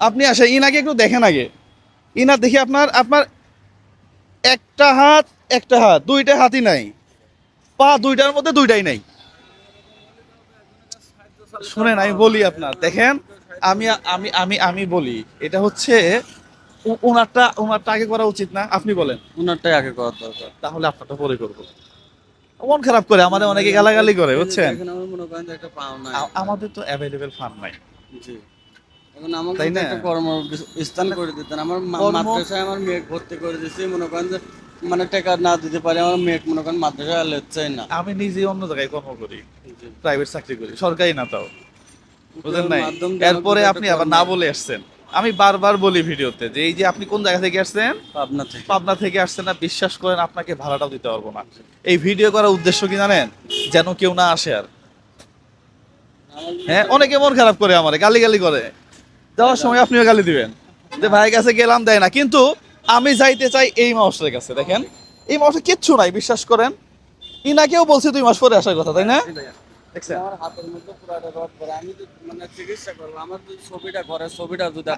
আপনি আসেন ইনাকে একটু দেখেন আগে। ইনা দেখি আপনার আপনার একটা হাত একটা হাত দুইটা হাতই নাই। পা দুইটার মধ্যে দুইটাই নাই। শুনেন আমি বলি আপনার দেখেন আমি আমি আমি আমি বলি এটা হচ্ছে ওনারটা উনারটা আগে করা উচিত না? আপনি বলেন। ওনারটাই আগে করা দরকার। তাহলে আপনারটা পরে করব। মন খারাপ করে আমাদের অনেকে গালাগালি করে বুঝছেন? আমাদের তো অ্যাভেলেবেল ফান্ড নাই। জি। এখন আমাকে তাই না? একটা কর্ম করে দিতেন। আমার মাদ্রাসায় আমার মেয়ে ভর্তি করে দিয়েছি মনে করেন যে মানে টাকা না দিতে পারে আমার মেয়ে মনে করেন মাদ্রাসায় আর না। আমি নিজে অন্য জায়গায় কর্ম করি প্রাইভেট চাকরি করি সরকারি না তাও। বুঝলেন নাই? মাধ্যম দিয়ে আমাকে এরপরে আপনি আবার না বলে আসছেন। আমি বারবার বলি ভিডিওতে যে এই যে আপনি কোন জায়গা থেকে আসছেন? পাবনা থেকে। পাবনা থেকে আসছেন না বিশ্বাস করেন আপনাকে ভাড়াটাও দিতে পারব না। এই ভিডিও করার উদ্দেশ্য কি জানেন? যেন কেউ না আসে আর। হ্যাঁ অনেকে মন খারাপ করে আমারে গালি গালি করে। যাওয়ার সময় আপনিও গালি দিবেন। যে ভাইয়ের কাছে গেলাম দেয় না। কিন্তু আমি যাইতে চাই এই মাসের কাছে দেখেন। এই মাসে কিচ্ছু নাই বিশ্বাস করেন। ইনাকেও বলছে দুই মাস পরে আসার কথা তাই না? মানে চিকিৎসা করব আমার যদি ছবিটা ঘরে ছবিটা যদি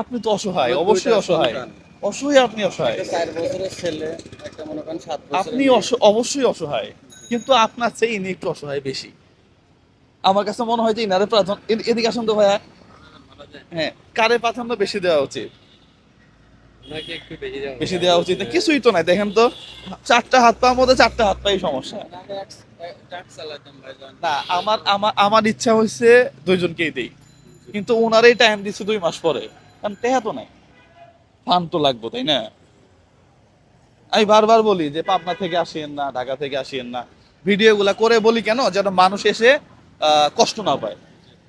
আপনি তো অসহায় অবশ্যই অসহায়। অসহায় আপনি অসহায়। আপনি অবশ্যই অসহায়। কিন্তু আপনার চেয়ে ইনি একটু অসহায় বেশি। আমার কাছে মনে হয় যে ইনারে প্রাধান্য এদিকে আসুন তো ভাইয়া। হ্যাঁ কারে প্রাধান্য বেশি দেওয়া উচিত? বেশি দেওয়া উচিত। কিছুই তো নাই দেখেন তো চারটা হাত পাওয়ার মধ্যে চারটা হাত পাই সমস্যা। না আমার আমার আমার ইচ্ছা হয়েছে দুইজনকেই দেই। কিন্তু ওনারই টাইম দিচ্ছে দুই মাস পরে। কারণ টেহা তো নাই। ফান তো লাগবো তাই না? আমি বারবার বলি যে পাবনা থেকে আসিয়েন না ঢাকা থেকে আসিয়েন না। ভিডিওগুলা করে বলি কেন? যেন মানুষ এসে আহ, কষ্ট না পায়।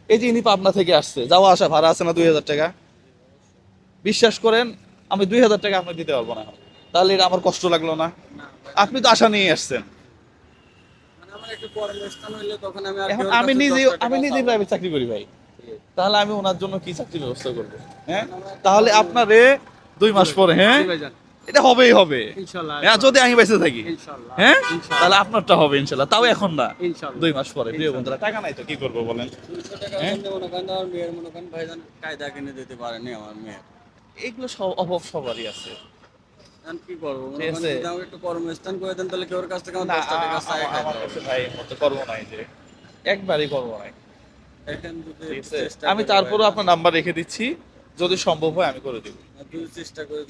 এই যে ইনি পাবনা থেকে আসছে যাওয়া আসা ভাড়া আছে না দুই হাজার টাকা? বিশ্বাস করেন আমি দুই হাজার টাকা আপনাকে দিতে পারব না তাহলে এটা আমার কষ্ট লাগল না। আপনি তো আশা নিয়ে আসছেন। মানে আমি নিজে আমি নিজেই প্রাইভেট চাকরি করি ভাই। তাহলে আমি ওনার জন্য কি চাকরির ব্যবস্থা করব? হ্যাঁ? তাহলে আপনারে দুই মাস পরে হ্যাঁ? এটা হবেই হবে। হ্যাঁ যদি আমি বেঁচে থাকি। হ্যাঁ? তাহলে আপনারটা হবে ইনশাল্লাহ। তাও এখন না। দুই মাস পরে। প্রিয় বন্ধুরা টাকা নাই তো কি করব বলেন? হ্যাঁ? মেয়ের ভাইজান কায়দা কিনে দিতে পারেনি আমার মেয়ে এগুলো সব অভাব সবারই আছে। কি করব? একটু কর্মস্থান করে দেন তাহলে কাছ থেকে আমার দশটা টাকা চাই। ভাই করব নাই যে। একবারই করব নাই। আমি করি তারপরেও আপনার নাম্বার রেখে দিচ্ছি। যদি সম্ভব হয় আমি করে দিব। চেষ্টা করে